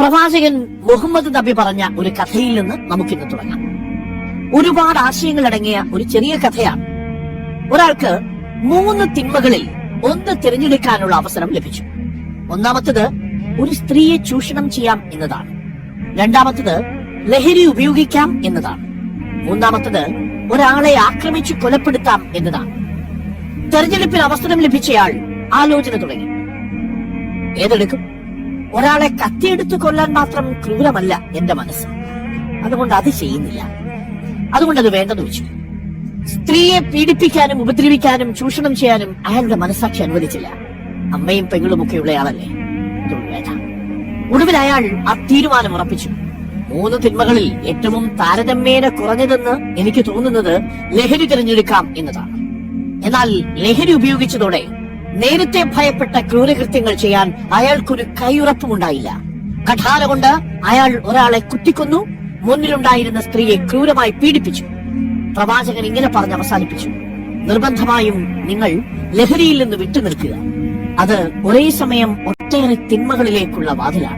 പ്രവാചകൻ മുഹമ്മദ് നബി പറഞ്ഞ ഒരു കഥയിൽ നിന്ന് നമുക്കിന്ന് തുടങ്ങാം. ഒരുപാട് ആശയങ്ങൾ അടങ്ങിയ ഒരു ചെറിയ കഥയാണ്. ഒരാൾക്ക് മൂന്ന് തിന്മകളിൽ ഒന്ന് തിരഞ്ഞെടുക്കാനുള്ള അവസരം ലഭിച്ചു. ഒന്നാമത്തത് ഒരു സ്ത്രീയെ ചൂഷണം ചെയ്യാം എന്നതാണ്. രണ്ടാമത്തത് ലഹരി ഉപയോഗിക്കാം എന്നതാണ്. മൂന്നാമത്തത് ഒരാളെ ആക്രമിച്ചു കൊലപ്പെടുത്താം എന്നതാണ്. തെരഞ്ഞെടുപ്പിൽ അവസരം ലഭിച്ചയാൾ ആലോചന തുടങ്ങി. ഏതെടുക്കും? ഒരാളെ കത്തിയെടുത്ത് കൊല്ലാൻ മാത്രം ക്രൂരമല്ല എന്റെ മനസ്സ്. അതുകൊണ്ട് അത് ചെയ്യുന്നില്ല. അതുകൊണ്ട് അത് വേണ്ടെന്ന് വെച്ചു. സ്ത്രീയെ പീഡിപ്പിക്കാനും ഉപദ്രവിക്കാനും ചൂഷണം ചെയ്യാനും അയാളുടെ മനസ്സാക്ഷി അനുവദിച്ചില്ല. അമ്മയും പെങ്ങളും ഒക്കെ ഉള്ളയാളല്ലേ ഒടുവിൽ അയാൾ ആ തീരുമാനം ഉറപ്പിച്ചു. മൂന്ന് തിന്മകളിൽ ഏറ്റവും താരതമ്യേന കുറഞ്ഞതെന്ന് എനിക്ക് തോന്നുന്നത് ലഹരി തിരഞ്ഞെടുക്കാം എന്നതാണ്. എന്നാൽ ലഹരി ഉപയോഗിച്ചതോടെ നേരത്തെ ഭയപ്പെട്ട ക്രൂരകൃത്യങ്ങൾ ചെയ്യാൻ അയാൾക്കൊരു കൈയുറപ്പുമുണ്ടായില്ല. കഠാര കൊണ്ട് അയാൾ ഒരാളെ കുത്തിക്കൊന്നു മുന്നിലുണ്ടായിരുന്ന സ്ത്രീയെ ക്രൂരമായി പീഡിപ്പിച്ചു. പ്രവാചകൻ ഇങ്ങനെ പറഞ്ഞ് അവസാനിപ്പിച്ചു. നിർബന്ധമായും നിങ്ങൾ ലഹരിയിൽ നിന്ന് വിട്ടുനിൽക്കുക. അത് ഒരേ സമയം ഒട്ടേറെ തിന്മകളിലേക്കുള്ള വാതിലാണ്.